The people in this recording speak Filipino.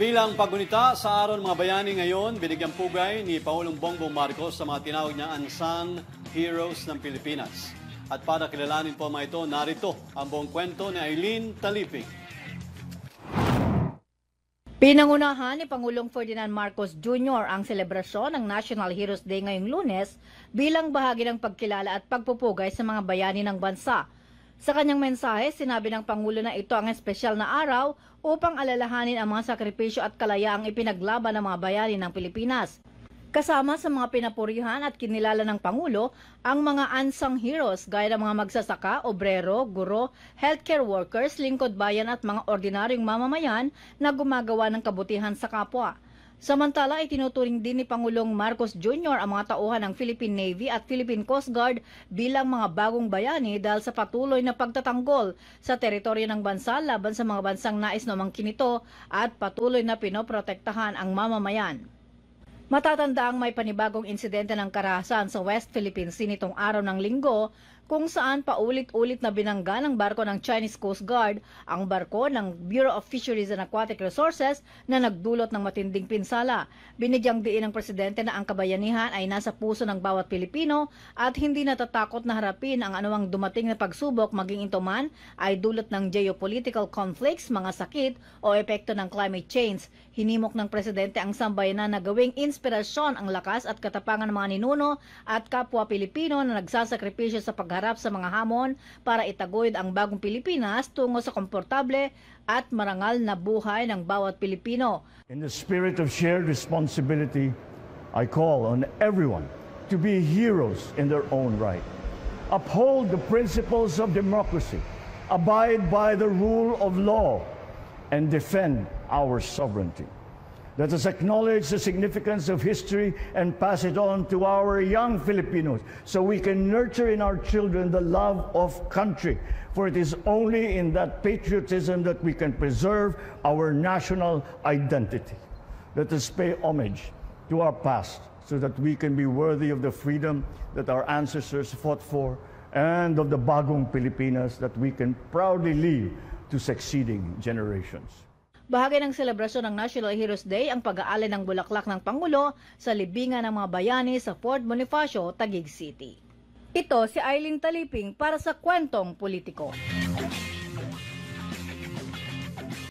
Bilang pagunita sa araw ng mga bayani ngayon, binigyan pugay ni Pangulong Bongbong Marcos sa mga tinawag niya unsung heroes ng Pilipinas. At para kilalanin po mga ito, narito ang buong kwento ni Eileen Talipig. Pinangunahan ni Pangulong Ferdinand Marcos Jr. ang selebrasyon ng National Heroes Day ngayong lunes bilang bahagi ng pagkilala at pagpupugay sa mga bayani ng bansa. Sa kanyang mensahe, sinabi ng Pangulo na ito ang espesyal na araw upang alalahanin ang mga sakripisyo at kalayaang ipinaglaban ng mga bayani ng Pilipinas. Kasama sa mga pinapurihan at kinilala ng Pangulo ang mga unsung heroes gaya ng mga magsasaka, obrero, guro, healthcare workers, lingkod bayan at mga ordinaryong mamamayan na gumagawa ng kabutihan sa kapwa. Samantala, itinuturing din ni Pangulong Marcos Jr. ang mga tauhan ng Philippine Navy at Philippine Coast Guard bilang mga bagong bayani dahil sa patuloy na pagtatanggol sa teritoryo ng bansa laban sa mga bansang nais na mangkinito at patuloy na pinoprotektahan ang mamamayan. Matatanda ang may panibagong insidente ng karahasan sa West Philippine Sea nitong araw ng linggo kung saan paulit-ulit na binangga ng barko ng Chinese Coast Guard ang barko ng Bureau of Fisheries and Aquatic Resources na nagdulot ng matinding pinsala. Binigyang diin ng presidente na ang kabayanihan ay nasa puso ng bawat Pilipino at hindi natatakot na harapin ang anumang dumating na pagsubok maging ito man ay dulot ng geopolitical conflicts, mga sakit o epekto ng climate change. Hinimok ng presidente ang sambayanan na gawing inspirasyon ang lakas at katapangan ng mga ninuno at kapwa Pilipino na nagsasakripisyo sa pagharap sa mga hamon para itaguyod ang bagong Pilipinas tungo sa komportable at marangal na buhay ng bawat Pilipino. In the spirit of shared responsibility, I call on everyone to be heroes in their own right. Uphold the principles of democracy, abide by the rule of law, and defend our sovereignty. Let us acknowledge the significance of history and pass it on to our young Filipinos so we can nurture in our children the love of country. For it is only in that patriotism that we can preserve our national identity. Let us pay homage to our past so that we can be worthy of the freedom that our ancestors fought for and of the bagong Pilipinas that we can proudly leave to succeeding generations. Bahagi ng selebrasyon ng National Heroes Day ang pag-aalay ng bulaklak ng Pangulo sa libingan ng mga bayani sa Fort Bonifacio, Taguig City. Ito si Eileen Taliping para sa Kwentong Politiko.